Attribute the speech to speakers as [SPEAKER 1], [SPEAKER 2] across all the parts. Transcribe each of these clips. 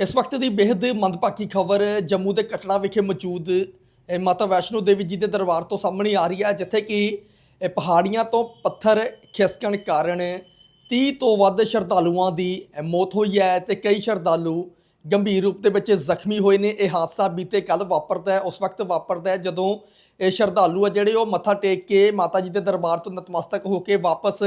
[SPEAKER 1] ਇਸ ਵਕਤ ਦੀ ਬੇहद ਮੰਦਭਾਗੀ ਖਬਰ ਜੰਮੂ ਦੇ ਕਟੜਾ ਵਿਖੇ ਮੌਜੂਦ ਮਾਤਾ ਵੈਸ਼ਨੋ ਦੇਵੀ ਜੀ ਦੇ ਦਰਬਾਰ ਤੋਂ ਸਾਹਮਣੇ ਆ ਰਹੀ ਹੈ, ਜਿੱਥੇ ਕਿ ਇਹ ਪਹਾੜੀਆਂ ਤੋਂ ਪੱਥਰ ਖਿਸਕਣ ਕਾਰਨ 30 ਤੋਂ ਵੱਧ ਸ਼ਰਧਾਲੂਆਂ ਦੀ ਮੌਤ ਹੋਈ ਹੈ ਤੇ ਕਈ ਸ਼ਰਧਾਲੂ ਗੰਭੀਰ ਰੂਪ ਦੇ ਵਿੱਚ ਜ਼ਖਮੀ ਹੋਏ ਨੇ। ਇਹ ਹਾਦਸਾ ਬੀਤੇ ਕੱਲ ਵਾਪਰਦਾ ਹੈ। ਉਸ ਵਕਤ ਵਾਪਰਦਾ ਹੈ ਜਦੋਂ ਇਹ ਸ਼ਰਧਾਲੂ ਆ ਜਿਹੜੇ ਉਹ ਮੱਥਾ ਟੇਕ ਕੇ ਮਾਤਾ ਜੀ ਦੇ ਦਰਬਾਰ ਤੋਂ ਨਤਮਸਤਕ ਹੋ ਕੇ ਵਾਪਸ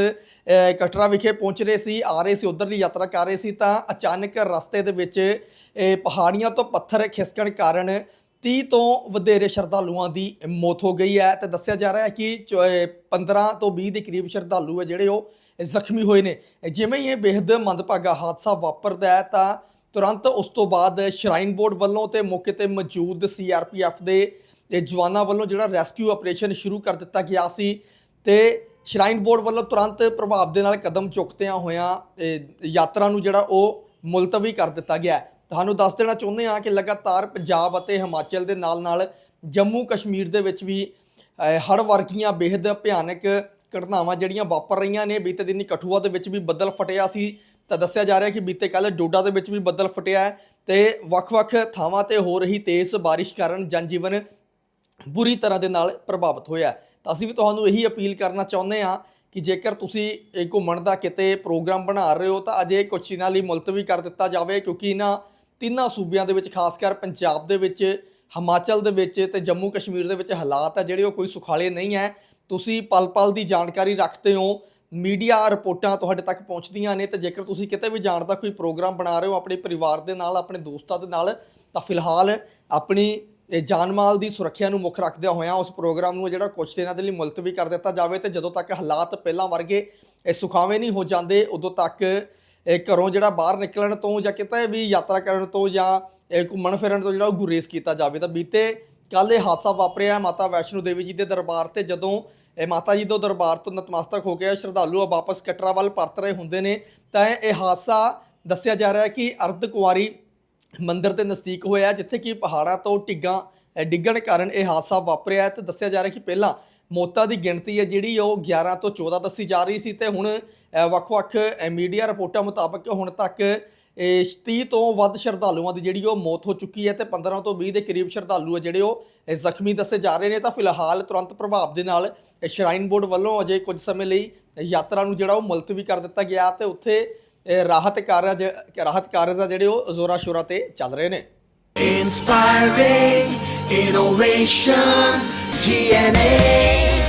[SPEAKER 1] ਕਟਰਾ ਵਿਖੇ ਪਹੁੰਚ ਰਹੇ ਸੀ ਆ ਰਹੇ ਸੀ ਉਧਰਲੀ ਯਾਤਰਾ ਕਰ ਰਹੇ ਸੀ ਤਾਂ ਅਚਾਨਕ ਰਸਤੇ ਦੇ ਵਿੱਚ ਇਹ ਪਹਾੜੀਆਂ ਤੋਂ ਪੱਥਰ ਖਿਸਕਣ ਕਾਰਨ 30 ਤੋਂ ਵਧੇਰੇ ਸ਼ਰਧਾਲੂਆਂ ਦੀ ਮੌਤ ਹੋ ਗਈ ਹੈ। ਤੇ ਦੱਸਿਆ ਜਾ ਰਿਹਾ ਹੈ ਕਿ ਚੌ- ਅ, 15 ਤੋਂ 20 ਦੇ ਕਰੀਬ ਸ਼ਰਧਾਲੂ ਹੈ ਜਿਹੜੇ ਉਹ ਜ਼ਖਮੀ ਹੋਏ ਨੇ। ਜਿਵੇਂ ਹੀ ਇਹ ਬੇहद ਮੰਦਭਾਗਾ ਹਾਦਸਾ ਵਾਪਰਦਾ ਹੈ ਤਾਂ ਤੁਰੰਤ ਉਸ ਤੋਂ ਬਾਅਦ ਸ਼ਰਾਈਨ ਬੋਰਡ ਵੱਲੋਂ ਤੇ ਮੌਕੇ ਤੇ ਮੌਜੂਦ ਸੀਆਰਪੀਐਫ ਦੇ ਜਵਾਨਾਂ ਵੱਲੋਂ ਜਿਹੜਾ ਰੈਸਕਿਊ ਆਪਰੇਸ਼ਨ ਸ਼ੁਰੂ ਕਰ ਦਿੱਤਾ ਗਿਆ ਸੀ ਤੇ ਸ਼ਰਾਈਨ ਬੋਰਡ ਵੱਲੋਂ ਤੁਰੰਤ ਪ੍ਰਭਾਵ ਦੇ ਨਾਲ ਕਦਮ ਚੁੱਕਦਿਆਂ ਹੋਇਆਂ ਯਾਤਰਾ ਨੂੰ ਜਿਹੜਾ ਉਹ ਮੁਲਤਵੀ ਕਰ ਦਿੱਤਾ ਗਿਆ। ਤੁਹਾਨੂੰ ਦੱਸ ਦੇਣਾ ਚਾਹੁੰਦੇ ਹਾਂ ਕਿ ਲਗਾਤਾਰ ਪੰਜਾਬ ਅਤੇ ਹਿਮਾਚਲ ਦੇ ਨਾਲ-ਨਾਲ ਜੰਮੂ ਕਸ਼ਮੀਰ ਦੇ ਵਿੱਚ ਵੀ ਹੜ ਵਰਗੀਆਂ ਬੇहद ਭਿਆਨਕ ਘਟਨਾਵਾਂ ਜਿਹੜੀਆਂ ਵਾਪਰ ਰਹੀਆਂ ਨੇ, ਬੀਤੇ ਦਿਨੀ ਕਠੂਆ ਦੇ ਵਿੱਚ ਵੀ ਬੱਦਲ ਫਟਿਆ ਸੀ। ਤਾਂ ਦੱਸਿਆ ਜਾ ਰਿਹਾ ਕਿ ਬੀਤੇ ਕੱਲ ਡੋਡਾ ਦੇ ਵਿੱਚ ਵੀ ਬੱਦਲ ਫਟਿਆ ਹੈ ਤੇ ਵੱਖ-ਵੱਖ ਥਾਵਾਂ ਤੇ ਹੋ ਰਹੀ ਤੇਜ਼ ਬਾਰਿਸ਼ ਕਾਰਨ ਜਨਜੀਵਨ ਬੁਰੀ ਤਰ੍ਹਾਂ ਦੇ ਨਾਲ ਪ੍ਰਭਾਵਿਤ ਹੋਇਆ ਤਾਂ ਅਸੀਂ ਵੀ ਤੁਹਾਨੂੰ ਇਹੀ ਅਪੀਲ ਕਰਨਾ ਚਾਹੁੰਦੇ ਹਾਂ ਕਿ ਜੇਕਰ ਤੁਸੀਂ ਇਹ ਘੁੰਮਣ ਦਾ ਕਿਤੇ ਪ੍ਰੋਗਰਾਮ ਬਣਾ ਰਹੇ ਹੋ ਤਾਂ ਅਜੇ ਕੁਛ ਦਿਨਾਂ ਲਈ ਮੁਲਤਵੀ ਕਰ ਦਿੱਤਾ ਜਾਵੇ ਕਿਉਂਕਿ ਇਹਨਾਂ ਤਿੰਨਾਂ ਸੂਬਿਆਂ ਦੇ ਵਿੱਚ, ਖਾਸ ਕਰ ਪੰਜਾਬ ਦੇ ਵਿੱਚ, ਹਿਮਾਚਲ ਦੇ ਵਿੱਚ ਤੇ ਜੰਮੂ ਕਸ਼ਮੀਰ ਦੇ ਵਿੱਚ ਹਾਲਾਤ ਆ ਜਿਹੜੇ ਉਹ ਕੋਈ ਸੁਖਾਲੇ ਨਹੀਂ ਹੈ। ਤੁਸੀਂ ਪਲ-ਪਲ ਦੀ ਜਾਣਕਾਰੀ ਰੱਖਦੇ ਹੋ ਮੀਡੀਆ ਰਿਪੋਰਟਾਂ ਤੁਹਾਡੇ ਤੱਕ ਪਹੁੰਚਦੀਆਂ ਨੇ ਤੇ ਜੇਕਰ ਤੁਸੀਂ ਕਿਤੇ ਵੀ ਜਾਣ ਦਾ ਕੋਈ ਪ੍ਰੋਗਰਾਮ ਬਣਾ ਰਹੇ ਹੋ ਆਪਣੇ ਪਰਿਵਾਰ ਦੇ ਨਾਲ, ਆਪਣੇ ਦੋਸਤਾਂ ਦੇ ਨਾਲ, ਤਾਂ ਫਿਲਹਾਲ ਆਪਣੀ, ਇਹ ਜਾਨ ਮਾਲ ਦੀ ਸੁਰੱਖਿਆ ਨੂੰ ਮੁੱਖ ਰੱਖਦਿਆਂ ਹੋਇਆਂ ਉਸ ਪ੍ਰੋਗਰਾਮ ਨੂੰ ਜਿਹੜਾ ਕੁਝ ਦਿਨਾਂ ਦੇ ਲਈ ਮੁਲਤਵੀ ਕਰ ਦਿੱਤਾ ਜਾਵੇ ਤੇ ਜਦੋਂ ਤੱਕ ਹਾਲਾਤ ਪਹਿਲਾਂ ਵਰਗੇ, ਇਹ ਸੁਖਾਵੇਂ ਨਹੀਂ ਹੋ ਜਾਂਦੇ, ਉਦੋਂ ਤੱਕ ਇਹ ਘਰੋਂ ਜਿਹੜਾ ਬਾਹਰ ਨਿਕਲਣ ਤੋਂ ਜਾਂ ਕਿਤੇ ਵੀ ਯਾਤਰਾ ਕਰਨ ਤੋਂ ਜਾਂ ਘੁੰਮਣ ਫਿਰਨ ਤੋਂ ਜਿਹੜਾ ਉਹ ਗੁਰੇਜ਼ ਕੀਤਾ ਜਾਵੇ ਤਾਂ ਬੀਤੇ ਕੱਲ ਇਹ ਹਾਦਸਾ ਵਾਪਰਿਆ ਮਾਤਾ ਵੈਸ਼ਨੋ ਦੇਵੀ ਜੀ ਦੇ ਦਰਬਾਰ ਤੇ। ਜਦੋਂ ਇਹ ਮਾਤਾ ਜੀ ਤੋਂ ਦਰਬਾਰ ਤੋਂ ਨਤਮਸਤਕ ਹੋ ਕੇ ਸ਼ਰਧਾਲੂ ਵਾਪਸ ਕਟਰਾ ਵੱਲ ਪਰਤ ਰਹੇ ਹੁੰਦੇ ਨੇ, ਤਾਂ ਇਹ ਹਾਦਸਾ ਦੱਸਿਆ ਜਾ ਰਿਹਾ ਹੈ ਕਿ ਅਰਧ ਕੁਆਰੀ ਮੰਦਿਰ ਦੇ ਨਜ਼ਦੀਕ ਹੋਇਆ ਜਿੱਥੇ ਕਿ ਪਹਾੜਾਂ ਤੋਂ ਟਿੱਗਾਂ ਡਿੱਗਣ ਕਾਰਨ ਇਹ ਹਾਦਸਾ ਵਾਪਰਿਆ ਹੈ। ਤੇ ਦੱਸਿਆ ਜਾ ਰਿਹਾ ਕਿ ਪਹਿਲਾਂ ਮੌਤਾਂ ਦੀ ਗਿਣਤੀ ਹੈ ਜਿਹੜੀ ਉਹ 11 ਤੋਂ 14 ਦੱਸੀ ਜਾ ਰਹੀ ਸੀ ਤੇ ਹੁਣ ਵੱਖ-ਵੱਖ ਮੀਡੀਆ ਰਿਪੋਰਟਾਂ ਮੁਤਾਬਕ ਹੁਣ ਤੱਕ 30 ਤੋਂ ਵੱਧ ਸ਼ਰਧਾਲੂਆਂ ਦੀ ਜਿਹੜੀ ਉਹ ਮੌਤ ਹੋ ਚੁੱਕੀ ਹੈ ਤੇ 15 ਤੋਂ 20 ਦੇ ਕਰੀਬ ਸ਼ਰਧਾਲੂ ਹੈ ਜਿਹੜੇ ਉਹ ਜ਼ਖਮੀ ਦੱਸੇ ਜਾ ਰਹੇ ਨੇ। ਤਾਂ ਫਿਲਹਾਲ ਤੁਰੰਤ ਪ੍ਰਭਾਵ ਦੇ ਨਾਲ ਸ਼ਰਾਈਨ ਬੋਰਡ ਵੱਲੋਂ ਅਜੇ ਕੁਝ ਸਮੇਂ ਲਈ ਯਾਤਰਾ ਨੂੰ ਜਿਹੜਾ ਉਹ ਮੁਲਤਵੀ ਕਰ ਦਿੱਤਾ ਗਿਆ ਤੇ ਉੱਥੇ ਰਾਹਤ ਕਾਰਜ ਰਾਹਤ ਕਾਰਜ ਆ ਜਿਹੜੇ ਉਹ ਜ਼ੋਰਾਂ ਸ਼ੋਰਾਂ ਤੇ ਚੱਲ ਰਹੇ ਨੇ।
[SPEAKER 2] Inspiring innovation, GNA